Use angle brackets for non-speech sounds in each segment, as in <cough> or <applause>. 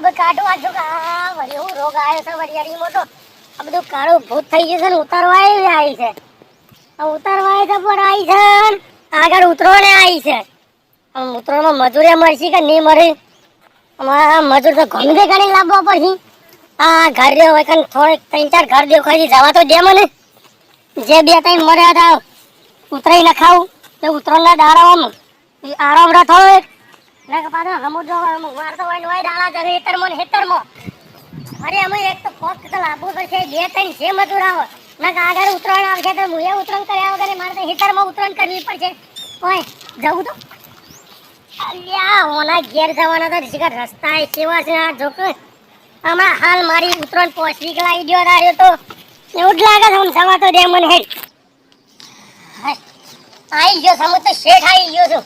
બધું કાઢો, આ જો આ વળી હું રોગ આવ્યો છે વરિયાળી મોટો. આ બધું કાળું ભૂત થઈ ગયું છે ને, ઉતારવા આવી છે આ ઉતારવા આવી છે, પણ આવી છે આગળ ઉતરવાને આવી છે. આમ ઉતરવામાં મજૂરી મળશે કે નહીં મળે અમારા મજૂર તો ગમે ગણી લાવવા પડશે. આ ઘર રહ્યો હોય કાન થોડે ત્રણ ચાર ઘર દેખાય જવા તો દે મને. જે બે ત્રણ મળ્યા હતા, ઉતરાઈ નખાવું. તો ઉતરણના દાડામાં આરામ થોડો ને કે પાછો સમુદ્ર વારતો હોય ને હોય હેતરમાં. અરે, અમે એક તો કોક તો લાવવું પડશે, બે, ત્રણ છે મજૂર આવો. આગળ ઉતરાણ આવશે, તો હું એ કર્યા વગર મારે તો હેતરમાં ઉતરાણ કરવી પડશે. જવું તો? અલ્યા ઓના ઘેર જવાના તો શિખર રસ્તા કેવા છે હમણાં હાલ મારી ઉતરાણ પહોંચી ગયેલા ગયો તાર્યો તો. એવું જ લાગે છે જવા તો દે મને હેડ. આવી ગયો સમજ તો શેઠ આવી ગયો છું.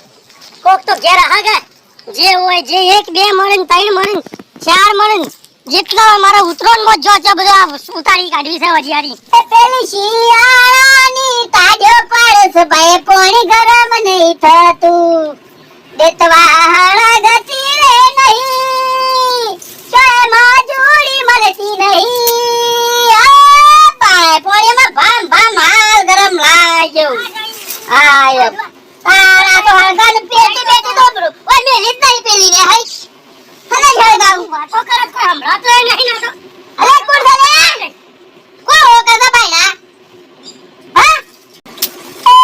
કોક તો ઘેર હા ગયા જે હોય જે એક બે મળે ત્રણ મળે ચાર મળે જેટલો મારો ઉતરોનમાં જો છે બધો ઉતારી કાઢવી છે વજિયારી પેલી શિયાળાની કાઢ્યો પાડસ ભાઈ કોણી ગરમ નહીં થતું. દેતવાળા ગતિ રે નહીં. ચાય મજૂરી મળતી નહીં. આ ભાઈ પોણીમાં ભામ ભામ હાલ ગરમ લાગ્યો. આયો તારા તો હળગાનું પેટી પેટી દોબરું ઓય તારી પેલી ને હઈ હને જળગાવું વાતો કરે કોઈ હમણાં તો નહીં નાતો. અરે, કોણ છે લે? કોણ હો કરતા ભાઈના હા એ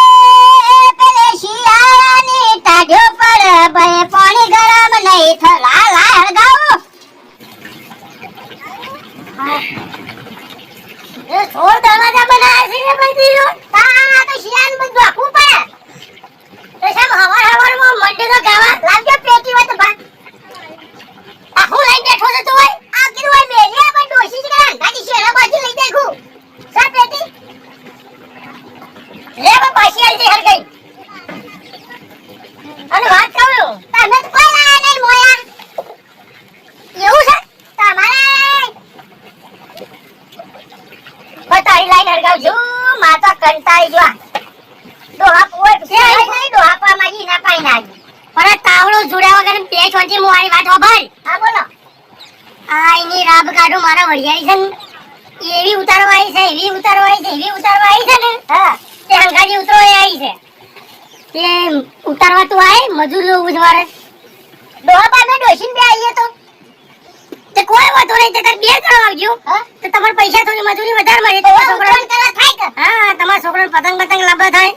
પેલે શિયાળાની તાઢ્યો પર ભય પાણી ગરમ નહીં થલા લા હળગાવો એ છોડ દરવાજા બનાવ્યા છે ને બધી રો તારા તો શિયાળાનું બધું આખું પડે તો સાહેબ હવાર હવારમાં મંડે તો ગાવા લાવજો પેટી હોય તો ભા આખું લઈને બેઠો છે તું હોય આ કીધું હોય મેલિયા પણ ડોસી જ કરે ગાડી શેરા બાજુ લઈ દેખું સા પેટી લે બા પાછી આવી જઈ હર ગઈ અને વાત કહું તમે તો કોઈ લાયા નહીં મોયા એવું છે તમારે બતાવી લાઈન હરગાવજો માતા કંટાળી જો ડોહા પોય છે નહીં ડોહા પા માજી ના પાઈ ના પણ તાવડો જોડ્યા વગર બે છોંચી મોવારી વાત હોભાર હા બોલો. આ એની રાબ કાઢું મારા વડિયાળી છે એવી ઉતારવા આવી છે એવી ઉતારવા આવી છે એવી ઉતારવા આવી છે ને. હા. તે હંગાજી ઉતરો એ આવી છે. તે ઉતારવા તું આય મજૂર જોવું છે મારે ડોહા પા મેં ડોસીને બે આવીએ તો. તે કોઈ વાતો નહીં તે તાર બે કરવા આવજો. તો તમાર પૈસા થોડી મજૂરી વધારે મળે. તો છોકરા કે હા તમારા છોકરાને પતંગ પતંગ લાંબા થાય.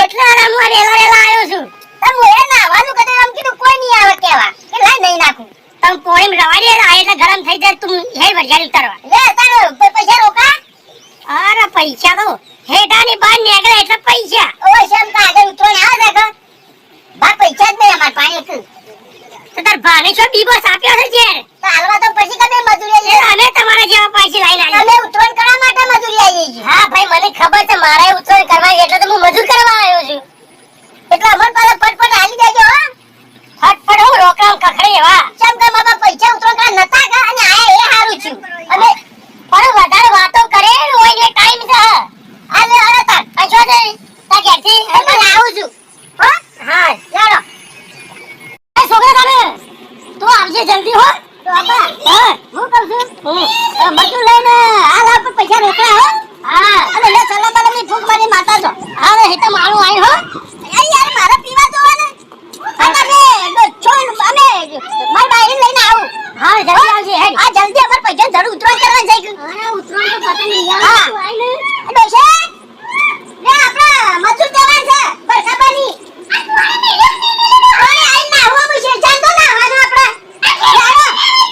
એટલે આરામમાં રેલા રેલા આવ્યો છું. તમ મોએ નાવાનું કદે આમ કીધું કોઈ નહીં આવે કેવા કે લાય નહીં નાખું. તમે પોણી રવા આ એટલે ગરમ થઈ જાય તું હેડ વડિયાળી ઉતારવા. લે તારો પૈસા રોકા. અરે પૈસા તો હેડાની બહાર નીકળે એટલે પૈસા. ઓય શેમ કા આગળ ઉતરણ આવે દેખો બા પૈસા જ નહીં અમાર પાસે તો તાર ભાને છો બીબસ આપ્યો છે ઘેર તો હાલવા તો પછી કદે મજૂરી એ આવીએ અમે તમારા જેવા પૈસા લઈને આવ્યા અમે ઉતરણ કરવા માટે મજૂરી આવીએ છીએ હા ભાઈ મને ખબર છે મારે ઉત્સવ કરવા એટલે તો હું મજૂર કરવા આવ્યો છું એટલે અમર પાસે ફટફટ હાલી દેજો હા ફટફટ હું રોકડામ કખડે એવા શેમ કા બાબા પૈસા ઉતરણ કરવા નતા કા અને આયા એ હારું છું અને પણ વધારે વાતો કરે ને હોય ને ટાઈમ છે આલે અરે તાર અચો દે તા ઘેરથી એટલે આવું છું હા હા ચાલો એ છોકરા તમે તું આવજે જલ્દી હો. તો આપા હા. હું કહું છું? બધું લઈને હાલ આપ પૈસા રોકડા હો. હા. અને લે ચલા બલા ની ભૂખ મારી માતા જો. હવે હેતા મારું આઈ હો. અરે યાર મારા પીવા જો ને અને મે છોડ અને મારી બાઈ લઈને આવું. હા જલ્દી આવજે હે આ જલ્દી અમાર પૈસા જરૂર ઉતરણ કરવા જઈ અરે ઉતરણ તો પતંગ લઈ હા. આવ તું આઈ ને બેસે. લે આપણા મજૂર જવાન છે બરસાબાની અરે આઈ ના હું મુશે જાન તો ના હાનો આપણે. ચાલો <laughs> હા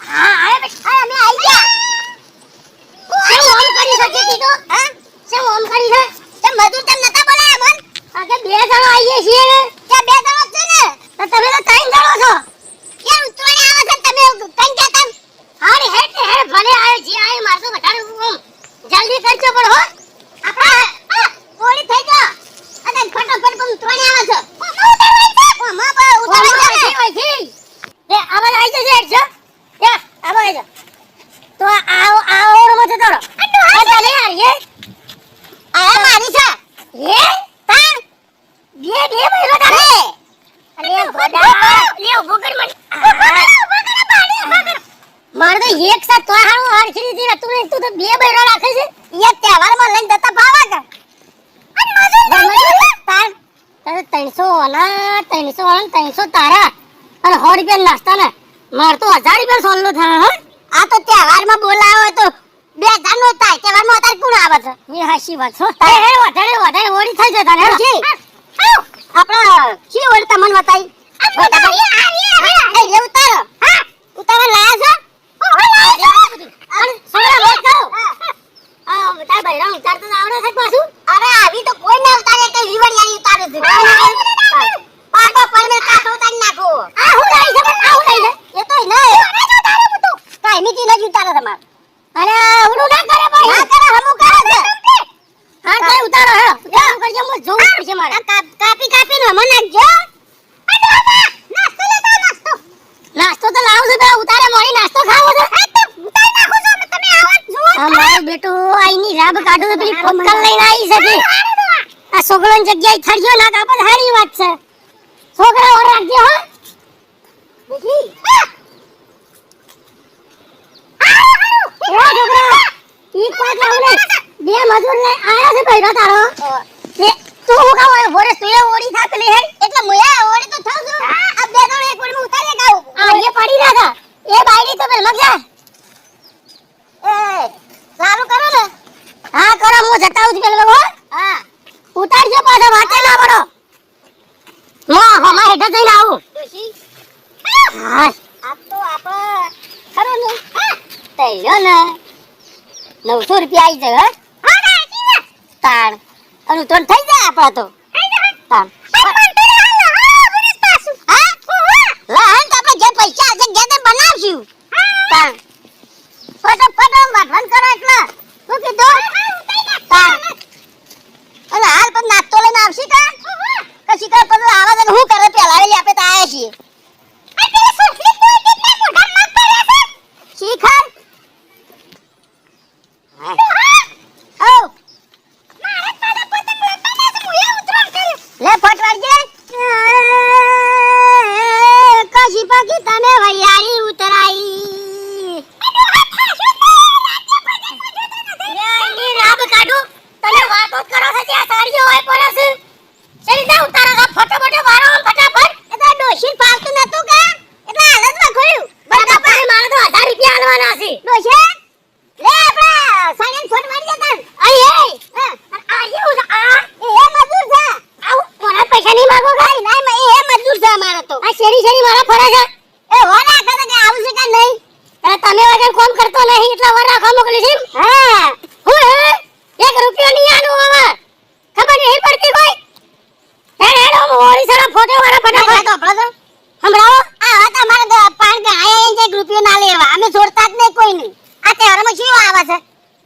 હા આય બેટા અમે આઈ ગયા શું ઓમ કરી શકે તી તો હા શું ઓમ કરી છે તે મજૂર તમ નતા બોલાયા મન આજે બે જણા આવીએ છીએ ને ત્યાં બે જણો છે ને તો તમે તો ત્રણ જણો છો યાર ઉતરણે આવે છે તમે કઈ કહેતા હારી હેડ ને હેડ ભલે આવે જે આવે માર તો વધારે ઓમ જલ્દી કરજો પણ હો આપણે પોળી થઈ જા અને ફટાફટ પણ ઉતરણે આવે છે. ઓ માં પર આવે છે? છે? એ આવા આવી જશે હેડ છો આવી તો આવો આવો તારો આ તને યાર એ આ મારી છે? એ તાર બે બે મહિનો તારે અરે ગોડા લે ઊભો કર મને. મારે તો એક સાથ તો હારું હાર ખરી તું તું તો બે બૈરો રાખે છે. એ તહેવારમાં લઈને જતા ભાવા તાર તારે ત્રણસો વાલા ત્રણસો વાળા ત્રણસો તારા. અને સો રૂપિયા નાસ્તા ને માર તો હજાર રૂપિયા સોલ્લો થાય હો. આ તો તહેવારમાં બોલાવો તો બે હજાર નો થાય. તહેવારમાં અત્યારે કોણ આવે છે? એ હાચી વાત છો તારે હે વધારે વધારે થઈ જતા ને જી. આપણે શી ઓળી તમને બતાઈ ઉતારો. ઉતારો લાયા છો? અને સોળા વાત કરો બધા બૈરા ઉતારતા તો આવડે છે પાછું? અરે આવી તો કોઈ ના ઉતારે કે વીવડિયાની ઉતારે છે. પાપા પરમે કાઠો ઉતારી નાખો. આ હું લાઈ છે આ હું લાઈ છે એ તો નહીં કાઈ ઉતારે તમારે. અરે આવડું ના કરે ભાઈ ના કરે હમું કરે છે હા તો ઉતારો હે ઉતારો કરજો મને જોવું પડશે મારે આ કાપ- કાપી કાપીને હમણાં નાખજો નાસ્તો લેતા નાસ્તો નાસ્તો તો લાવું છું પેલા ઉતારે મોડી નાસ્તો ખાવો છે ઉતારી નાખો છો અમે તમે આવો જ જુઓ આ મારો બેટો આઈની રાબ કાઢો તો પેલી પોતકલ લઈને આવી શકે આ છોકરાની જગ્યાએ થળિયો ના કાપે તો સારી વાત છે. છોકરા ઓર રાખજો હો. છોકરા બે મજૂર ને આયા છે ભઈરો તારો. તું હું કાવ ભોરે તું ઓડી થા પેલી હેડ એટલે મુયા ઓડી તો થાઉં છું. આ બે ત્રણ એક ઓળીમાં ઉતારી ગાઉં આ એ પડી રહ્યા હતા એ બાયડી તો પેલ મગજા એ સારું કરો ને. હા કરો હું જતા છું પેલો હો. હા. ઉતારજો પાછો વાંચે ના પડો. મો હમા હેઠે જઈને આવું. હા. આ તો આપણે ખરો ને? તૈયો ને. નવસો રૂપિયા આવી જાય હે. તાણ. અને તો થઈ જાય આપણા તો. તાણ. લહન તો આપણે જે પૈસા હશે ગેદે બનાવશું. તાણ. ફટાફટ આમ વાઢવાન કરો એટલે. શું કીધું. અને હાલ પણ નાસ્તો લઈને આવશે કા? કશી કા પછી આવા જઈને હું કરે? પેલા લઈ આપણે તો આયા છીએ. શીખર ઓ લે ફટવાડજે કશી પાકી તને વૈયારી ઉતરાઈ એની રાબ કાઢું તને વાતો જ કરો છે ત્યાં સાડીઓ હોય પડે છે શેરી જા ઉતારો છો ફટાફટ વારો આમ ફટાફટ એ તો ડોશી ફાલતું નતું કા એટલે હાલતમાં ખોયું બધા પાસે મારે તો હજાર રૂપિયા આલવાના છે ડોશી લે આપડા સાડીને ફોટ મારી દેતા અઈ એ હા આ એવું છે આ એ એ મજૂર છે આવું કોના પૈસા નહીં માગો કઈ નહીં એ એ મજૂર છે અમારો તો આ શેરી છે એ કરે કે આવું છે કે નહીં? અરે તમે વગર કોમ કરતો નહીં એટલા વાર રાખવા મોકલી છે હા. હું હે? એક રૂપિયો નહીં આલું હવે. ખબર નહીં પડતી કોઈ. હેડ હેડ હું ઓરી સારા ફોટો વાળા ફટાફટ. તો આપણો તો આ વાત અમારે પાણ કે આયા એક રૂપિયો ના લેવા. અમે છોડતા જ નહીં કોઈ નહીં આ તહેવારમાં શું આવે છે?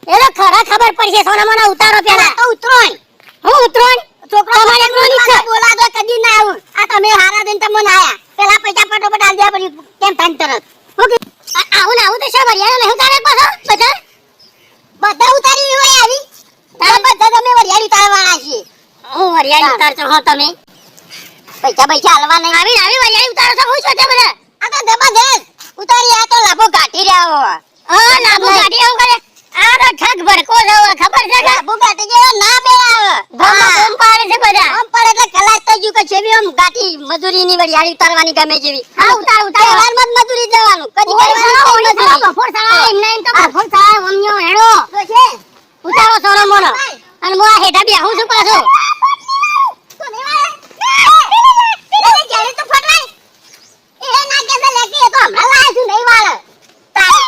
એ તો ખરા ખબર પડશે સોના મને ઉતારો પેલા. તો ઉતરોય. હું ઉતરોય? છોકરો તમારે. બોલા દો કદી ના આવું. આ તમે હારા દિન તમને આયા. પૈસા ફટોફટ આલ દે પછી કેમ થાય તરત? આવું ને આવું તો શા વરિયાળા નહીં ઉતારે પાછો બધા? બધા ઉતારી હોય આવી? તારે બધા તમે વરિયાળી ઉતારવાના છીએ હું વરિયાળી ઉતારતો હો તમે? પૈસા પૈસા હાલવા નહીં. આવી આવી વરિયાળી ઉતારો છો હું બધા? આ તો ઉતારી આ તો લાભો કાઢી રહ્યા. હો હા લાભો કાઢી આવું કરે. આ ઠગ ભડકો ચાલે ખબર છે કે બુગાટી જેવા ના બેરાવે ગામમાં બૂમ પાડે છે બધા આમ પડે એટલે કલાક તો જ્યું કે છે બી આમ ગાંઠી મજૂરીની વરિયાળી ઉતારવાની ગમે જેવી હા ઉતાર ઉતાર તહેવારમાં જ મજૂરી જવાનું કદી કરવાની નહીં મજૂરી. બફોર એમને એમ તો બફોર સાલા, ઓમનીઓ હેડો. તો છે ઉતારો સોરો મોનો. અને મો આ બી આવું છું પાછો. તો નહીં વાળે. તો ના તો હમણાં લાય છું, નહીં વાળે. તારે.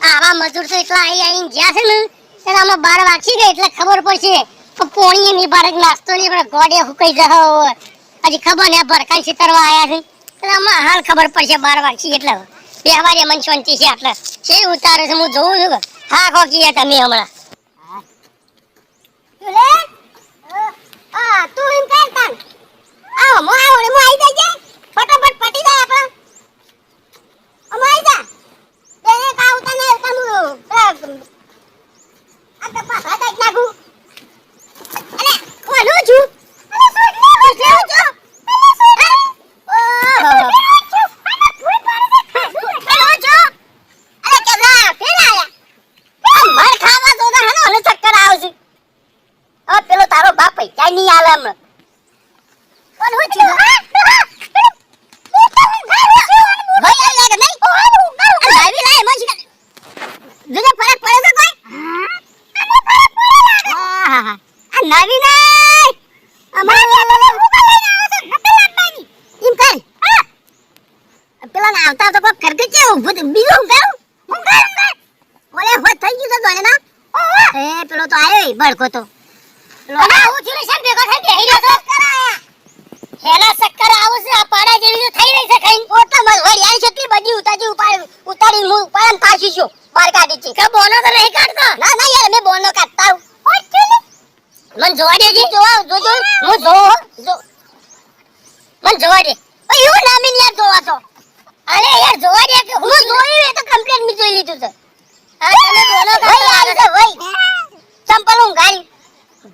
આવા મજૂર તો એટલા આઈ આઈને ગયા છે ને એટલે આમાં બાર વાગી ગયા એટલે ખબર પડશે. પણ પોણીએ ની બારક નાસ્તો નહીં પણ ગોડે હુકાઈ જશે હજી ખબર ને ભરખાઈ છેતરવા આવ્યા છે. એટલે અમે હાલ ખબર પડશે બાર વાગી એટલે. બે વાગે મન શાંતિ છે એટલે છે ઉતારે છે? હું જોઉં છું હા હા. ખોકી તમે હમણાં તું એમ કર તાન. આ મો આવો મો આવી જાય ફટાફટ પટી જાય આપણા. અમે આવી જા. બેને કા ઉતા ને તમુ આ તો પાછા કાઢ નાખું. અરે કોનું છું પેલો તારો બાપ પૈસા નહીં આલે હમણાં કોણ હું છું ભાઈ આ લાગે નહીં આ લાવી લાય એમાં શીખા જોજે ફરક પડે છે કોઈ આહાહા. આ નવી નહીં અમારે એમ કર પેલા ને આવતા તો કોઈ કરકે છે ઊભું તો બીજું હું કરું હું કર હું કર ઓલે હોત થઈ ગયું તો જોડે ના એ પેલો તો આવ્યો બળકો તો. પેલો અને આવું થયું ને શાક ભેગો થઈ બેહી રહ્યો તો? હેલા ચક્કર આવું છે આ પાડા જેવી તો થઈ રહી છે ખાઈને. ઓટલા મલ વડિયાળી છેટલી બધી ઉતારી ઉપાડી ઉતારી હું ઉપાડન પાછી છું બાર કાઢી છે. કે બોનો તો નહીં કાઢતો? ના ના યાર મેં બોનો કાઢતા હું મન જોવા દેજે જોવા જોજો. હું જો જો. મન જોવા દે. ઓય એવું ના યાર જોવા તો. અરે યાર જોવા દે કે હું જોયું? એ તો કમ્પ્લેટ મેં જોઈ લીધું છે. તમે બોલો ભાઈ આવી ભાઈ ચંપલ હું ગાડી.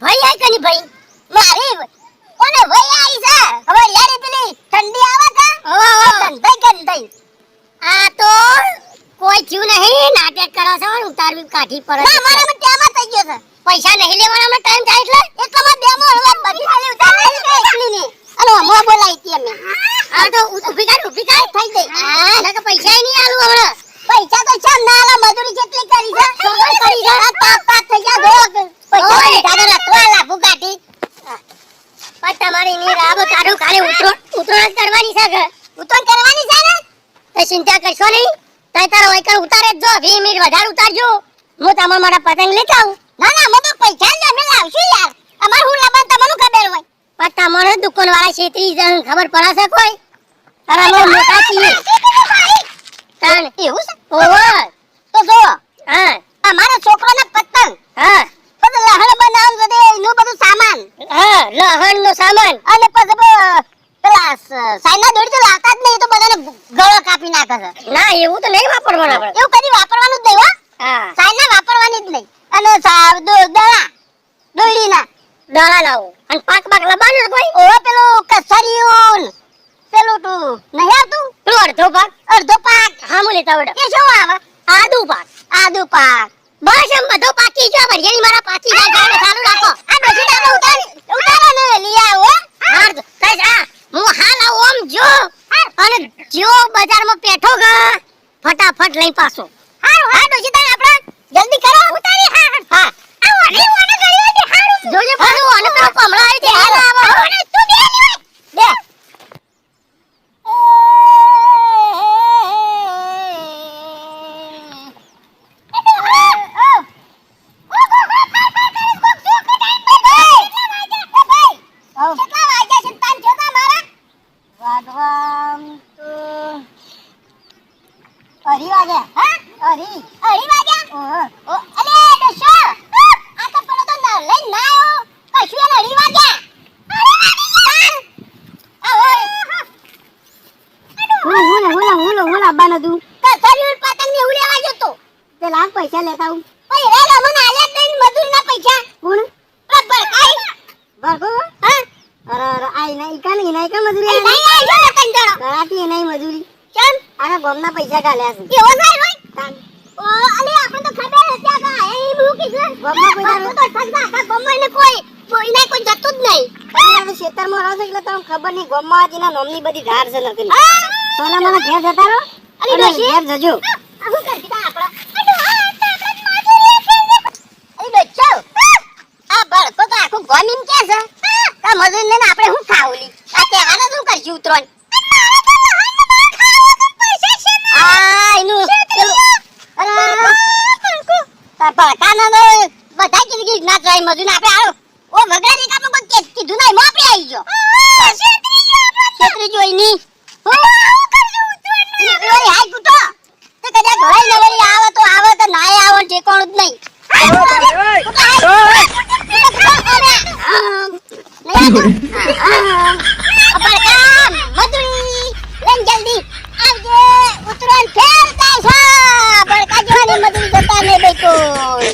ભાઈ આ કની ભાઈ? મારી? કોને ભાઈ આવી છે? યારી પેલી ઠંડી આવે કા ઓ આ તો કોઈ થયું નહીં. નાટક કરો છો ને ઉતારવી કાઠી પડે ના મારા ત્યાંમાં થઈ ગયો છે. પૈસા નહીં લેવાના ટાઈમ થાય એટલે? એટલામાં બે મોર હવે બધી ખાલી ઉતારી કે એકલી ને અલો હમો બોલાઈ હતી અમે. આ તો ઊભી કાઢ ઊભી કાઢ થઈ ગઈ. હા કે પૈસા નહીં આલું હમણાં. પૈસા તો છે ના આલા મજૂરી જેટલી કરી છે. ખબર કરી છે. આ પાપ તાપ થઈ ગયા ધોક પૈસા ની તો લખવા લાભુ કાઢી. પણ તમારી ની રાબ કાઢું કાલે ઉતરો ઉતરો કરવાની છે કે? ઉતરણ કરવાની છે ને? તો ચિંતા કરશો નહીં. તાય તારો વહીકલ ઉતારે જ જો 20 મિનિટ વધારે ઉતારજો. હું તમાર મારા પતંગ લેતા આવું ના ના તો પૈસા જ અમે લાવશું યાર. અમાર હું લાવવાનું તમને ખબર હોય. પણ તમારો દુકાન વાળા છેતરી જણ ખબર પડે શકો કોઈ? અરે અમે મોટા છીએ. તાણ. એવું છે? ઓવર તો જો હા. અમારા છોકરાને પતંગ. હા. પછી લહણ બનાવવાનું બધે એનું બધું સામાન. હા લહણ નો સામાન. અને પછી પેલા સાઈના દોરી તો લાતા જ નહીં તો બધાને ગળો કાપી નાખે છે. ના એવું તો નહીં વાપરવાનું આપણે. એવું કદી વાપરવાનું જ નહીં હો. હા. સાઈના વાપરવાની જ નહીં. અને સા- દોડીના દડા દડા લાવો. અને પાક પાક લબાનું કોઈ? ઓ પેલું કસરિયું પેલું તું નહીં આવતું પેલો અડધો પાક અડધો પાક હામું લેતા વડે એ શું આવે આદુ પાક આદુ પાક બસ એમ બધો પાકી ગયો ભરિયાની મારા પાકી જાય ગાડે ચાલુ રાખો આ ડોશી ડાબો ઉતાર ઉતારો ને લઈ આવો હાર કઈ આ હું હાલ આવું ઓમ જો અને જો બજારમાં પેઠો ગા ફટાફટ લઈ પાછો હારું હા ડોશી તાન આપણે જલ્દી કરો ઉતારી હા હા આવો ઓને ઓને દે હારું જોજે પાછું અને પેલો કમળા આવી તે હાલ આવો ઓને તું બે કેટલા વાગ્યા છે તાન જોતા મારા વાગવામ તો અઢી વાગ્યા હા અઢી અઢી ઓહો. ઓ, અલે દશો આ તો પેલો તો ના લઈ ના આવ્યો કશું એને અઢી લાખ પૈસા લેતા હું રે મને આલ્યા મજૂરીના પૈસા કોણ. હા અરે અરે આ એના ઈકા ને ઈકા મજૂરી. નહીં ને. કરાતી એના મજૂરી કેમ? આખા પૈસા કાઢ્યા છે એવો થાય રોય? તાન. ઓ, અલે આપણે તો ખબર હતી આ કા, એ એવું કીધું. કોઈ બાપુ તો ઠગતા કા ગામમાં એને કોઈ કોઈને કોઈ જતું જ નહીં. તમે ખેતરમાં રહો છો એટલે તમને ખબર નહીં ગોમમાં આ જેના નોમની બધી ધાર છે નથી હા? સોના મને ઘેર જતા રહો અલી ડોશી. ઘેર જજો આ કરતી તા જ મજૂરી છે ને. તો છે. ને આપણે શું ખાવલી? આ કહેવાના શું કરશું ઉતરોણ? ભડકાના બધાય કીધું કે ના જાય મજૂરીને આપણે આવો. ઓ કાપો કીધું નહીં, મોં આપણે આવી ગયો. છેતરી જોઈ ની. ઈ પેલી કૂટો. તે કદાચ ઘોડાઈ ને આવે તો આવે તો નાય આવે ઠેકાણું જ નહીં. આમ. નહીં Michael.